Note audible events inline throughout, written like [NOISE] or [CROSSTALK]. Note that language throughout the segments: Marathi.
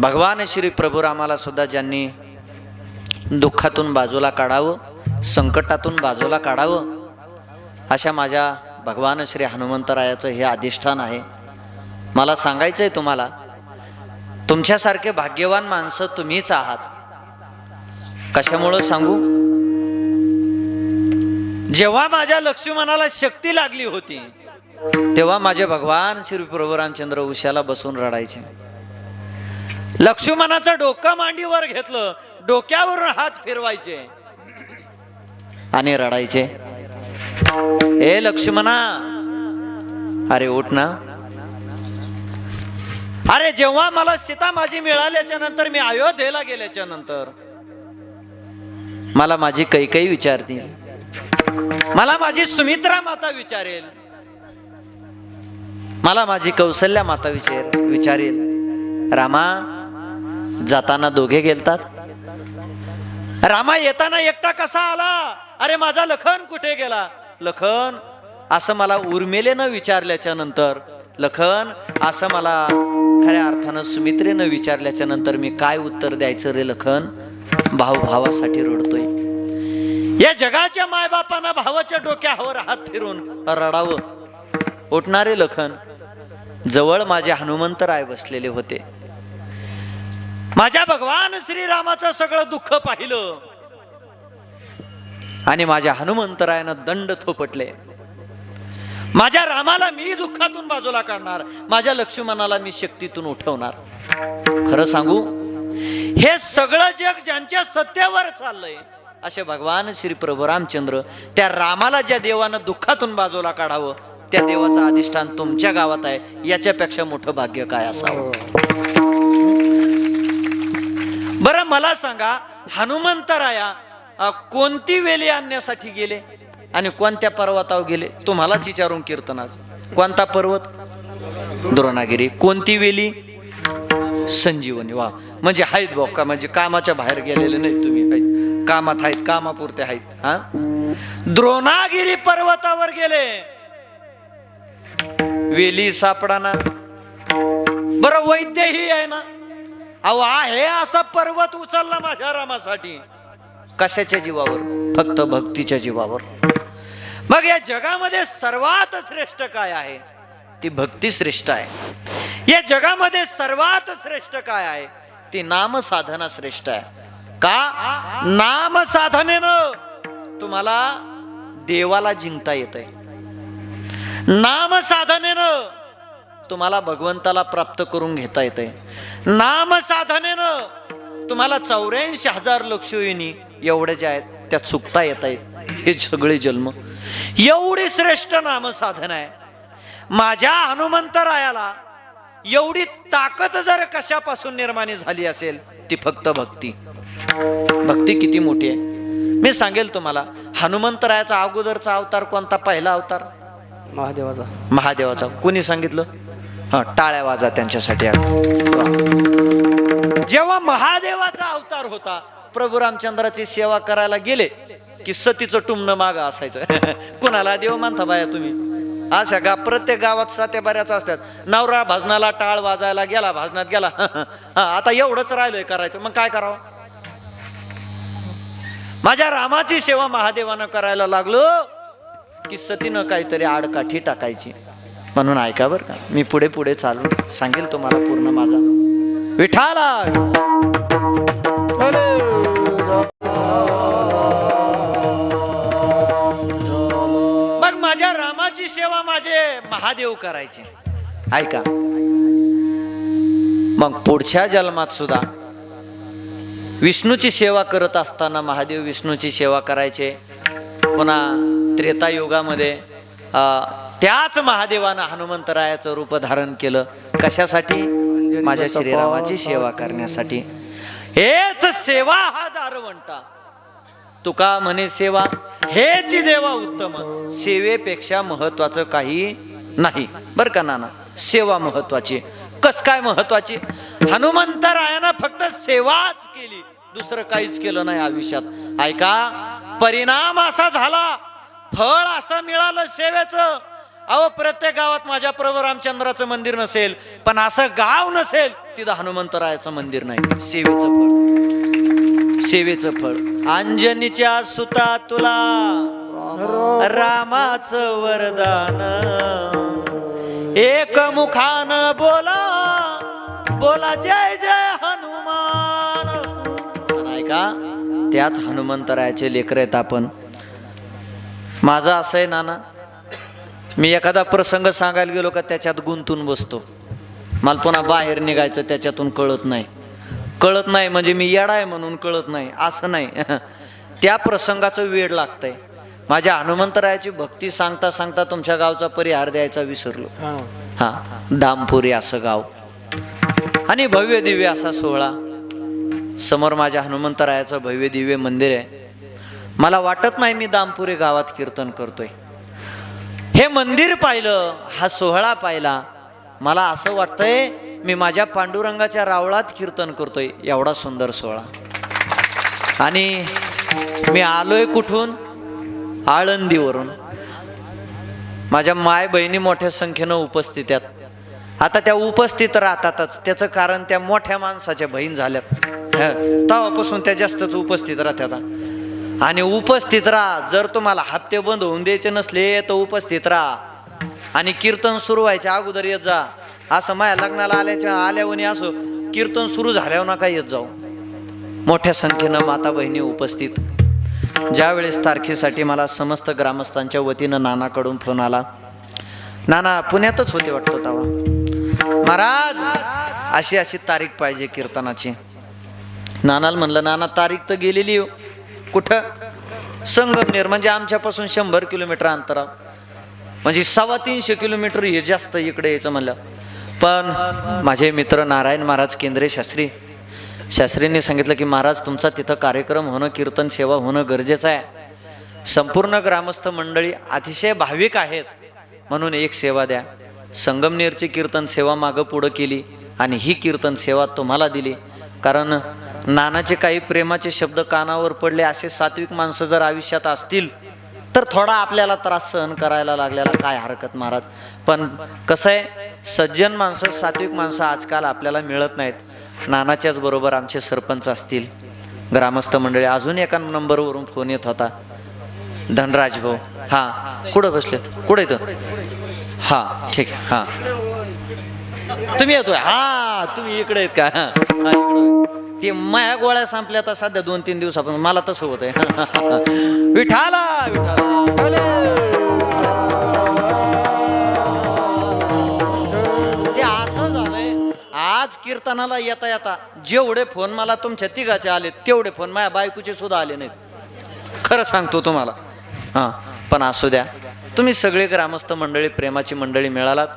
भगवान श्री प्रभुरामाला सुद्धा ज्यांनी दुःखातून बाजूला काढावं संकटातून बाजूला काढावं अशा माझ्या भगवान श्री हनुमंतरायाचं हे अधिष्ठान आहे. मला सांगायचं आहे तुम्हाला तुमच्यासारखे भाग्यवान माणसं तुम्हीच आहात. कशामुळं सांगू? जेव्हा माझ्या लक्ष्मणाला शक्ती लागली होती तेव्हा माझे भगवान श्री प्रभू रामचंद्र उशाला बसून रडायचे. लक्ष्मणाचं डोकं मांडीवर घेतलं डोक्यावरून हात फिरवायचे. आणि रडायचे. ए लक्ष्मणा अरे उठ ना. अरे जेव्हा मला सीता माझी मिळाल्याच्या नंतर मी अयोध्येला गेल्याच्यानंतर मला माझी कैकई विचारतील. मला माझी सुमित्रा माता विचारेल. मला माझी कौशल्या माता विचार विचारेल. रामा जाताना दोघे गेलतात. रामा येताना एकटा कसा आला? अरे माझा लखन कुठे गेला? लखन असं मला उर्मिलेनं विचारल्याच्या नंतर लखन असं मला खऱ्या अर्थानं सुमित्रेनं विचारल्याच्या नंतर मी काय उत्तर द्यायचं रे लखन? भाऊ भावासाठी रडतोय. या जगाच्या मायबापांना भावाच्या डोक्यावर हात फिरून रडावं. उठणारे लखन जवळ माझे हनुमंतराय बसलेले होते. माझ्या भगवान श्रीरामाचं सगळं दुःख पाहिलं. आणि माझ्या हनुमंतरायानं दंड थोपटले. माझ्या रामाला मी दुःखातून बाजूला काढणार माझ्या लक्ष्मणाला मी शक्तीतून उठवणार. खरं सांगू हे सगळं जग ज्यांच्या सत्तेवर चाललंय असे भगवान श्री प्रभू रामचंद्र त्या रामाला ज्या देवानं दुःखातून बाजूला काढावं त्या देवाचं अधिष्ठान तुमच्या गावात आहे याच्यापेक्षा मोठं भाग्य काय असावं? बरं मला सांगा हनुमंतराया कोणती वेली आणण्यासाठी गेले? आणि कोणत्या पर्वतावर गेले? तुम्हालाच विचारून कीर्तनाच कोणता पर्वत? द्रोणागिरी. कोणती वेली? संजीवनी. वा. म्हणजे आहेत भाऊ का म्हणजे कामाच्या बाहेर गेलेले नाही तुम्ही आहेत. कामात आहेत कामापुरते आहेत हा? द्रोणागिरी पर्वतावर गेले. वेली सापडाना. बरं वैद्यही आहे ना? अहो आहे असा पर्वत उचलला माझ्या रामासाठी. कशाच्या जीवावर? फक्त भक्तीच्या जीवावर. मग या जगामध्ये सर्वात श्रेष्ठ काय आहे? ती भक्ती श्रेष्ठ आहे. या जगामध्ये सर्वात श्रेष्ठ काय आहे? ती नाम साधना श्रेष्ठ आहे. का? नाम साधनेनं तुम्हाला देवाला जिंकता येत आहे नाम साधनेनं तुम्हाला भगवंताला प्राप्त करून घेता येते. नाम साधनेनं तुम्हाला चौऱ्याऐंशी हजार लक्षयोनी एवढे जे आहेत त्या चुकता येत आहेत. हे सगळे जन्म. एवढी श्रेष्ठ नाम साधन आहे. माझ्या हनुमंतरायाला एवढी ताकद जर कशापासून निर्माणी झाली असेल ती फक्त भक्ती. भक्ती किती मोठी आहे. मी सांगेल तुम्हाला हनुमंतरायाचा अगोदरचा अवतार कोणता? पहिला अवतार? महादेवाचा. महादेवाचा. कोणी सांगितलं? हा टाळ्या वाजा त्यांच्यासाठी जेव्हा महादेवाचा अवतार होता प्रभू रामचंद्राची सेवा करायला गेले की सतीचं टुमणं मागं असायचं. [LAUGHS] कुणाला देव मानता बाया तुम्ही? अशा गा प्रत्येक गावात सात्या बऱ्याच असतात. नवरा भाजनाला टाळ वाजायला गेला भाजनात गेला. [LAUGHS] हा, आता एवढंच राहिलंय करायचं. मग काय करावं? माझ्या रामाची सेवा महादेवानं करायला लागलो की सतीनं काहीतरी आडकाठी टाकायची. म्हणून ऐका बरं का. मी पुढे पुढे चालू सांगेल तुम्हाला पूर्ण माझा. विठाला मग माझ्या रामाची सेवा माझे महादेव करायचे. ऐका. मग पुढच्या जन्मात सुद्धा विष्णूची सेवा करत असताना महादेव विष्णूची सेवा करायचे. पुन्हा त्रेतायुगामध्ये अ, त्याच महादेवानं हनुमंतरायाचं रूप धारण केलं. कशासाठी? माझ्या श्रीरामाची सेवा करण्यासाठी. हेच सेवा हा दारवंटा. तुका म्हणे सेवा हेच देवा उत्तम. सेवेपेक्षा महत्वाचं काही नाही. बरं का नाना? सेवा महत्वाची. कस काय महत्वाची? हनुमंतरायानं फक्त सेवाच केली. दुसरं काहीच केलं नाही आयुष्यात. ऐका परिणाम असा झाला. फळ असं मिळालं सेवेचं. अहो प्रत्येक गावात माझ्या प्रभू रामचंद्राचं मंदिर नसेल पण असं गाव नसेल तिथं हनुमंतरायाचं मंदिर नाही. सेवेचं फळ. सेवेचं फळ. अंजनीच्या सुता तुला. रामाचं वरदान. एक मुखान बोला. बोला जय जय हनुमान. ऐका त्याच हनुमंतरायाचे लेकर आहेत आपण. माझं असं आहे नाना मी एखादा प्रसंग सांगायला गेलो का त्याच्यात गुंतून बसतो. मला पुन्हा बाहेर निघायचं त्याच्यातून कळत नाही. कळत नाही म्हणजे मी येडा आहे म्हणून कळत नाही असं नाही. [LAUGHS] त्या प्रसंगाचं वेळ लागतंय. माझ्या हनुमंतरायाची भक्ती सांगता सांगता तुमच्या गावचा परिहार द्यायचा विसरलो. हा दामपुरी असं गाव. आणि भव्य दिव्य असा सोहळा. समोर माझ्या हनुमंतरायाचं भव्य दिव्य मंदिर आहे. मला वाटत नाही मी दामपुरी गावात कीर्तन करतोय. हे मंदिर पाहिलं हा सोहळा पाहिला. मला असं वाटतंय मी माझ्या पांडुरंगाच्या रावळात कीर्तन करतोय. एवढा सुंदर सोहळा. आणि मी आलोय कुठून? आळंदीवरून. माझ्या माय बहिणी मोठ्या संख्येनं उपस्थित आहेत. आता त्या उपस्थित राहतातच. त्याचं कारण त्या मोठ्या माणसाच्या बहीण झाल्यात. हं, तेव्हापासून त्या जास्तच उपस्थित राहतात. आणि उपस्थित राहा. जर तुम्हाला हप्ते बंद होऊन द्यायचे नसले तर उपस्थित राहा. आणि कीर्तन सुरू व्हायच्या अगोदर येत जा. असं माझ्या लग्नाला आल्याच्या आल्यावर असं कीर्तन सुरू झाल्यावर नका येत जाऊ. मोठ्या संख्येनं माता बहिणी उपस्थित. ज्यावेळेस तारखेसाठी मला समस्त ग्रामस्थांच्या वतीनं नानाकडून फोन आला. नाना पुण्यातच होते वाटतं तवा? महाराज अशी अशी तारीख पाहिजे कीर्तनाची. नानाला म्हणलं नाना तारीख तर गेलेली हो. कुठं? संगमनेर म्हणजे आमच्यापासून शंभर किलोमीटर अंतरावर. म्हणजे सव्वा तीनशे किलोमीटर हे जास्त इकडे यायचं म्हणलं. पण माझे मित्र नारायण महाराज केंद्रे शास्त्री शास्त्रींनी सांगितलं की महाराज तुमचा तिथं कार्यक्रम होणं कीर्तन सेवा होणं गरजेचं आहे. संपूर्ण ग्रामस्थ मंडळी अतिशय भाविक आहेत. म्हणून एक सेवा द्या. संगमनेरची कीर्तन सेवा मागं पुढं केली आणि ही कीर्तन सेवा तुम्हाला दिली. कारण नानाचे काही प्रेमाचे शब्द कानावर पडले असे सात्विक माणसं जर आयुष्यात असतील तर थोडा आपल्याला त्रास सहन करायला लागलेला काय हरकत महाराज? पण कसं आहे सज्जन माणसं सात्विक माणसं आजकाल आपल्याला मिळत नाहीत. नानाच्याच बरोबर आमचे सरपंच असतील ग्रामस्थ मंडळी अजून एका नंबरवरून फोन येत होता. धनराज भाऊ हा कुठं बसलेत? कुठं येतं हा ठीक आहे हा. तुम्ही येतोय. हा तुम्ही इकडे आहेत का? हा, ते माया गोळ्या संपल्या तर सध्या दोन तीन दिवसापासून मला तसं होत आहे [LAUGHS] विठाला. विठाला ते असं झालंय आज कीर्तनाला येता येता जेवढे फोन मला तुमच्या तिघाचे आले तेवढे फोन माझ्या बायकोचे सुद्धा आले नाहीत. खरं सांगतो तुम्हाला. हां पण असू द्या. तुम्ही सगळे ग्रामस्थ मंडळी प्रेमाची मंडळी मिळालात.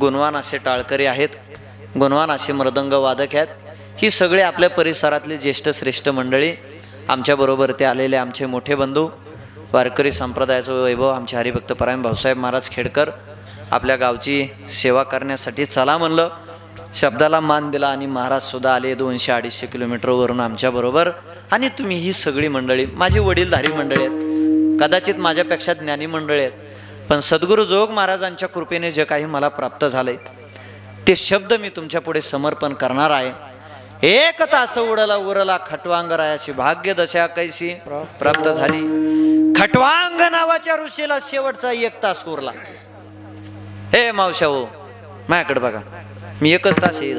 गुणवान असे टाळकरी आहेत. गुणवान असे मृदंग वादक आहेत. ही सगळे आपल्या परिसरातले ज्येष्ठ श्रेष्ठ मंडळी आमच्याबरोबर ते आलेले आमचे मोठे बंधू वारकरी संप्रदायाचं वैभव आमचे हरिभक्त परायण भाऊसाहेब महाराज खेडकर आपल्या गावची सेवा करण्यासाठी चला म्हणलं. शब्दाला मान दिला आणि महाराजसुद्धा आले दोनशे अडीचशे किलोमीटरवरून आमच्याबरोबर आणि तुम्ही ही सगळी मंडळी माझी वडीलधारी मंडळी आहेत. कदाचित माझ्यापेक्षा ज्ञानी मंडळी आहेत. पण सद्गुरू जोग महाराजांच्या कृपेने जे काही मला प्राप्त झालंय ते शब्द मी तुमच्यापुढे समर्पण करणार आहे. एक तास उडला उरला खटवांगरायाची भाग्य दशा कैसी? प्राप्त झाली. खटवांग नावाच्या ऋषीला शेवटचा एक तास उरला. हे मावशा हो माझ्याकडे बघा. मी एकच तास येईल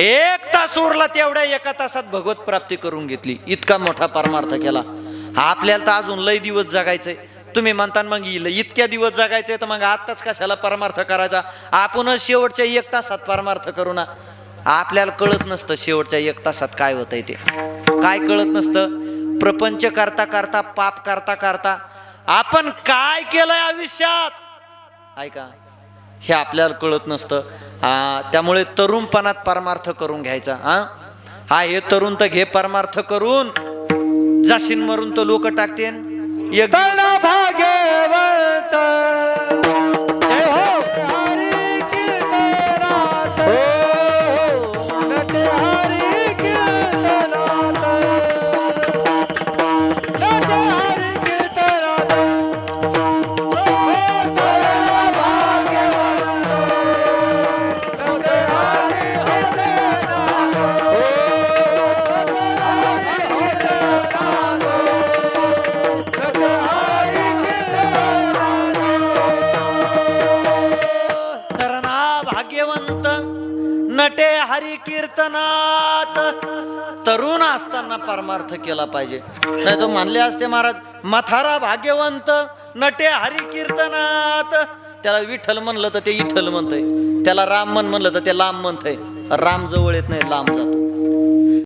एक तास उरला तेवढ्या एका तासात भगवत प्राप्ती करून घेतली. इतका मोठा परमार्थ केला. आपल्याला तर अजून लय दिवस जगायचंय. तुम्ही म्हणता मग इल- इतक्या दिवस जगायचंय तर मग आत्ताच कशाला परमार्थ करायचा? आपणच शेवटच्या एक तासात परमार्थ करू ना. आपल्याला कळत नसतं शेवटच्या एक तासात काय होतंय ते. काय कळत नसतं? प्रपंच करता करता पाप करता करता आपण काय केलंय आयुष्यात? ऐका हे आपल्याला कळत नसतं. त्यामुळे तरुणपणात परमार्थ करून घ्यायचा हा हा हे तरुण तर घे परमार्थ करून. जाशीन मरून तो लोक टाकते एक भाग्यवंत नटे हरी कीर्तनात तरुण असताना परमार्थ केला पाहिजे. नाही तो मानले असते महाराज मथारा भाग्यवंत नटे हरी कीर्तनात त्याला विठ्ठल म्हणलं तर ते इठ्ठल म्हणतंय. त्याला राम म्हण म्हणलं तर ते लांब म्हणतंय. राम जवळ येत नाही लांब जातो.